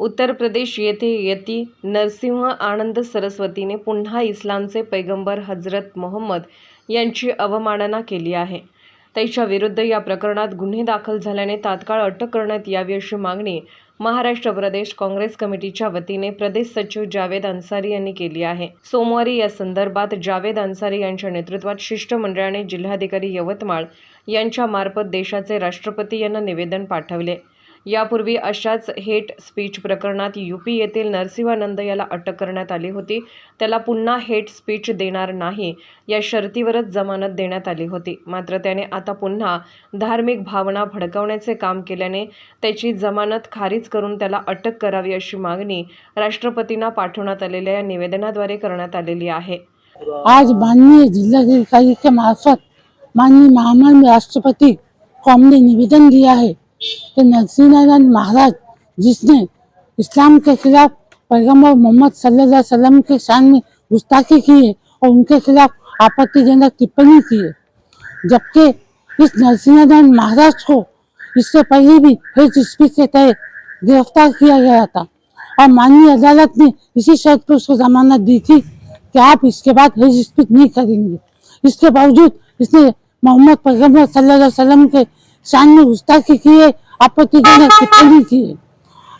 उत्तर प्रदेश येथे यती नरसिंह आनंद सरस्वतीने पुन्हा इस्लामचे पैगंबर हजरत मोहम्मद यांची अवमानना केली आहे. त्याच्या विरुद्ध या प्रकरणात गुन्हे दाखल झाल्याने तात्काळ अटक करण्यात यावी अशी मागणी महाराष्ट्र प्रदेश काँग्रेस कमिटीच्या वतीने प्रदेश सचिव जावेद अन्सारी यांनी केली आहे. सोमवारी या संदर्भात जावेद अन्सारी यांच्या नेतृत्वात शिष्टमंडळाने जिल्हाधिकारी यवतमाळ यांच्या मार्फत देशाचे राष्ट्रपती यांना निवेदन पाठवले. यापूर्वी अशाच हेट स्पीच प्रकरणात यूपी येथील नरसिंहानंद याला अटक करण्यात आली होती. त्याला पुन्हा हेट स्पीच देणार नाही या शर्तीवरच जमानत देण्यात आली होती. मात्र त्याने आता पुन्हा धार्मिक भावना भडकवण्याचे काम केल्याने त्याची जमानत खारीज करून त्याला अटक करावी अशी मागणी राष्ट्रपतींना पाठवण्यात आलेल्या या निवेदनाद्वारे करण्यात आलेली आहे. आज माननीय जिल्हाधिकारी के मार्फत माननीय महामान्य राष्ट्रपति को हमने निवेदन दिया है कि नरसिंहनारायण महाराज, जिसने इस्लाम के खिलाफ पैगंबर मोहम्मद सल्लल्लाहु वसल्लम के शान में गुस्ताखी की है और उनके खिलाफ आपत्तिजनक टिप्पणी की है, जबकि इस नरसिंहनारायण महाराज को इससे पहले भी हेट स्पीच के तहत गिरफ़्तार किया गया था। और माननीय अदालत ने इसी शर्त पर उसको जमानत दी थी कि आप इसके बाद हेट स्पीच नहीं करेंगे। इसके बावजूद इसने मोहम्मद पैगंबर सल्लल्लाहु अलैहि वसल्लम के शान में गुस्ताखी की है आपत्तिजनक टिप्पणी की है।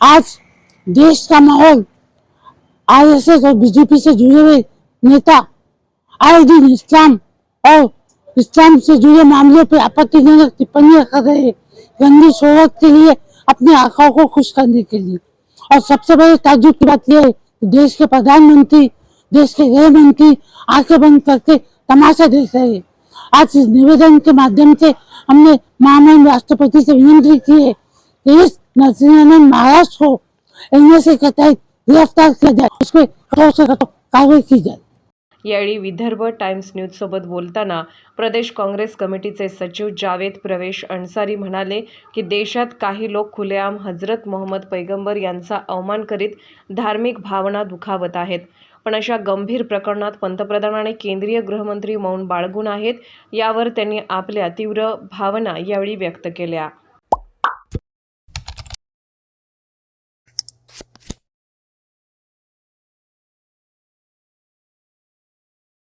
आज देश का माहौल आरएसएस और बीजेपी से जुड़े हुए नेता आए दिन इस्लाम और इस्लाम से जुड़े मामलों पे आपत्तिजनक टिप्पणियाँ कर रहे हैं। गंदी शोहरत के लिए अपने आँखों को खुश करने के लिए। और सबसे बड़े ताजुब की बात यह है कि देश के प्रधानमंत्री देश के गृह मंत्री आँखें बंद करके तमाशा देख रहे हैं। आज इस निवेदन के माध्यम से हमने महामहिम राष्ट्रपति से विनती की है इस नरसिंहनारायण महाराज को एनएसए के तहत गिरफ्तार किया जाए उस कठोर से कठोर कार्रवाई की जाए। यावेळी विदर्भ टाइम्स न्यूजसोबत बोलताना प्रदेश काँग्रेस कमिटीचे सचिव जावेद प्रवेश अन्सारी म्हणाले की देशात काही लोक खुलेआम हजरत मोहम्मद पैगंबर यांचा अवमान करीत धार्मिक भावना दुखावत आहेत. पण अशा गंभीर प्रकरणात पंतप्रधान आणि केंद्रीय गृहमंत्री मौन बाळगून आहेत यावर त्यांनी आपल्या तीव्र भावना यावेळी व्यक्त केल्या.